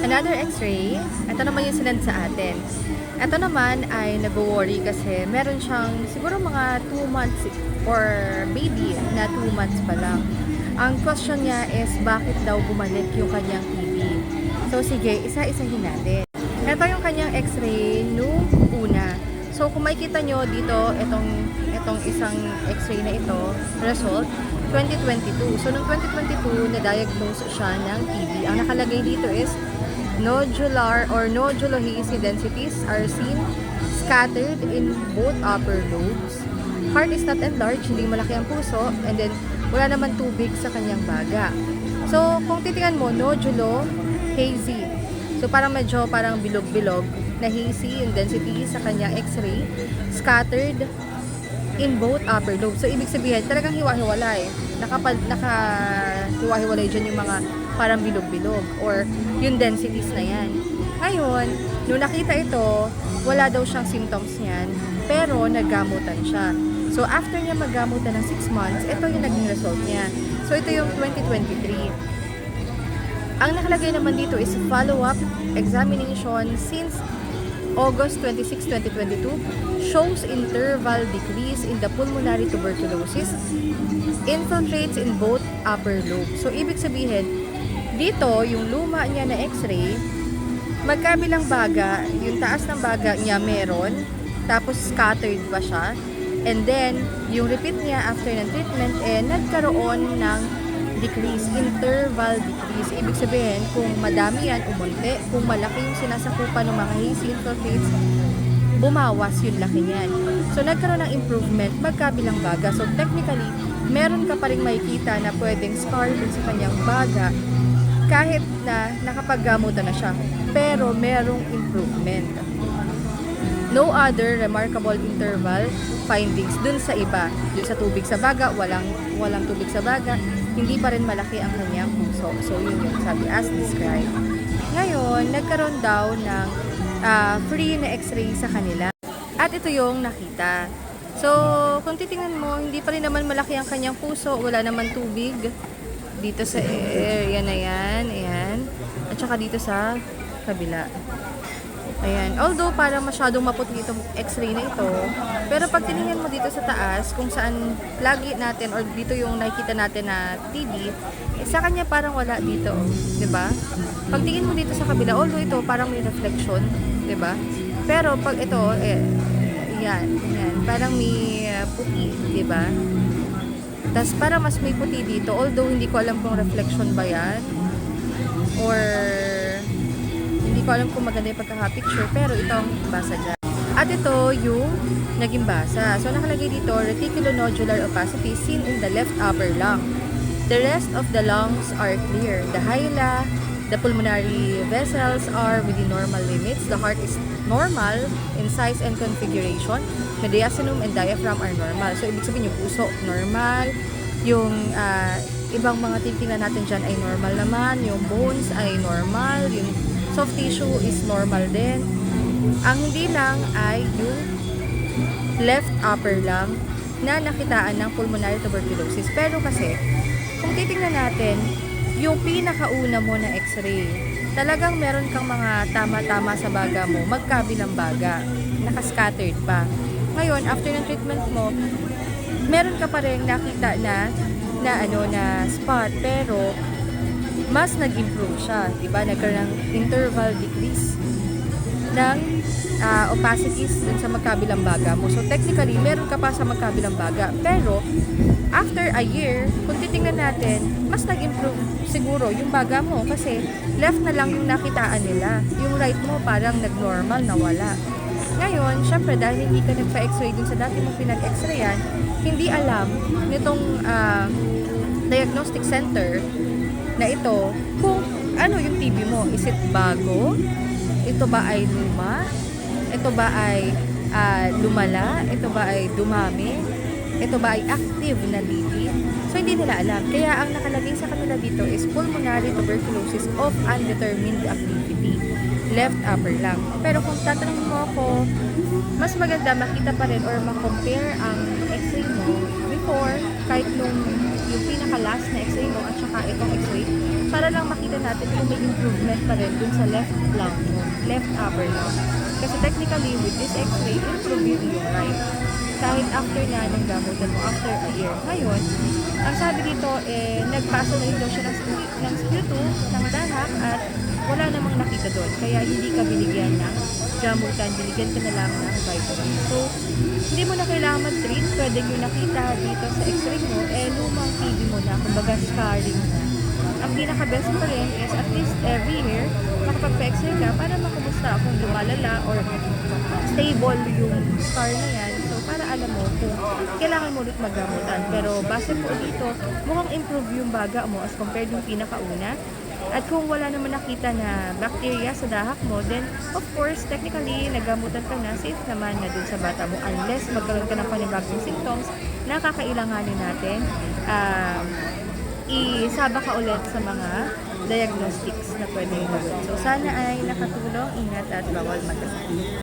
Another x-ray, ito naman yung sinend sa atin. Ito naman ay nag-worry kasi meron siyang siguro mga 2 months or baby na 2 months pa lang. Ang question niya is bakit daw bumalik yung kanyang TB. So sige, isa-isahin natin. Ito yung kanyang x-ray nung una. So kung makikita nyo dito, itong, itong isang x-ray na ito, result, 2022. So noong 2022, na-diagnose siya ng TB. Ang nakalagay dito is nodular or nodulohazy densities are seen scattered in both upper lobes. Heart is not enlarged, hindi malaki ang puso, and then wala naman tubig sa kanyang baga. So, kung titingnan mo, nodulo, hazy. So, parang medyo parang bilog-bilog na hazy yung density sa kanyang x-ray, scattered in both upper lobes. So, ibig sabihin, talagang hiwa-hiwalay. Nakapal, nakahiwa-hiwalay dyan yung mga parang bilog-bilog or yung densities na yan. Ngayon, nung nakita ito, wala daw siyang symptoms niyan, pero naggamutan siya. So, after niya maggamutan ng 6 months, ito yung naging result niya. So, ito yung 2023. Ang nakalagay naman dito is follow-up examination since August 26, 2022 shows interval decrease in the pulmonary tuberculosis infiltrates in both upper lobe. So, ibig sabihin, dito, yung luma niya na x-ray, magkabilang baga, yung taas ng baga niya meron, tapos scattered pa siya. And then, yung repeat niya after ng treatment, eh, nagkaroon ng decrease, interval decrease. Ibig sabihin, kung madami yan, umunti. Kung malaki yung sinasakupan ng mga hazy infiltrates, bumawas yung laki niyan. So, nagkaroon ng improvement magkabilang baga. So, technically, meron ka pa rin makikita na pwedeng scar dun sa kanyang baga kahit na nakapaggamutan na siya. Pero, merong improvement. No other remarkable interval findings dun sa iba. Dun sa tubig sa baga, walang, walang tubig sa baga, hindi pa rin malaki ang kanyang puso. So, yun yung sabi as described. Ngayon, nagkaroon daw ng ah, free na x-ray sa kanila. At ito yung nakita. So, kung titingnan mo, hindi pa rin naman malaki ang kanyang puso, wala naman tubig dito sa area na yan, ayan. At saka dito sa kabila. Ayan. Although parang masyadong maputi itong x-ray na ito, pero pag tiningnan mo dito sa taas, kung saan lagi natin or dito yung nakikita natin na TV, eh, sa kanya parang wala dito, 'di ba? Pag tingin mo dito sa kabila, although ito parang may reflection, ba? Pero pag ito, eh, yan, yan, parang may uh, puti, ba? Tapos para mas may puti dito, although hindi ko alam kung reflection ba yan, or hindi ko alam kung maganda yung pagkaka-picture, pero ito ang basa dyan. At ito yung naging basa. So nakalagay dito, reticulonodular opacity seen in the left upper lung. The rest of the lungs are clear. The hyla, the pulmonary vessels are within normal limits. The heart is normal in size and configuration. Diastole and diaphragm are normal. So ibig sabihin yung puso, normal. Yung ah, ibang mga titingnan natin dyan ay normal naman. Yung bones ay normal. Yung soft tissue is normal din. Ang hindi lang ay yung left upper lung na nakitaan ng pulmonary tuberculosis. Pero kasi, kung titingnan natin, yung pinakauna mo na x-ray, talagang meron kang mga tama-tama sa baga mo, magkabilang baga, nakascattered pa. Ngayon, after ng treatment mo, meron ka pa rin nakita na na ano na spot pero mas nag-improve siya, 'di ba? Nagkaroon ng interval decrease ng ah, opacities dun sa magkabilang baga mo. So technically, meron ka pa sa magkabilang baga. Pero after a year, kung titingnan natin, mas nag-improve siguro yung baga mo kasi left na lang yung nakitaan nila. Yung right mo parang nag-normal na wala. Ngayon, syempre dahil hindi ka nagpa-x-ray dun sa dati mo pinag-x-rayan, hindi alam nitong ah, diagnostic center na ito kung ano yung TB mo. Is it bago? Ito ba ay luma? Ito ba ay ah, lumala? Ito ba ay dumami? Ito ba ay active na TB? So, hindi nila alam. Kaya ang nakalagay sa kanila dito is pulmonary tuberculosis of undetermined activity. Left upper lung. Pero kung tatanungin mo ako, mas maganda makita pa rin or makompare ang x-ray mo before kahit nung yung pinaka-last na x-ray mo at saka itong x-ray, para lang makita natin kung may improvement pa rin dun sa left lung mo, left upper lung. Kasi technically, with this x-ray, improve yun yung right. Kahit after na ng gamutan mo, after a year. Ngayon, ang sabi dito, eh, nagpasa na rin daw siya ng, ng sputum, ng dahak, at wala namang nakita doon. Kaya hindi ka binigyan ng gamutan, binigyan ka na lang ng vitamin. So, hindi mo na kailangan mag-treat. Pwede yung nakita dito sa x-ray mo, eh, lumang TB mo na, kumbaga scarring na. Ang pinaka-best pa rin is at least every year, makapag-x-ray ka para makumusta kung lumalala or stable yung scar na yan. So, para alam mo kung kailangan mo ulit magamutan. Pero base po dito, mukhang improve yung baga mo as compared yung pinakauna. At kung wala naman nakita na bacteria sa dahak mo, then of course, technically, nagamutan ka na, safe naman na dun sa bata mo. Unless magkaroon ka ng panibagong symptoms na kakailanganin natin, um, isaba ka ulit sa mga diagnostics na pwede gawin. So, sana ay nakatulong, ingat at bawal magkasakit.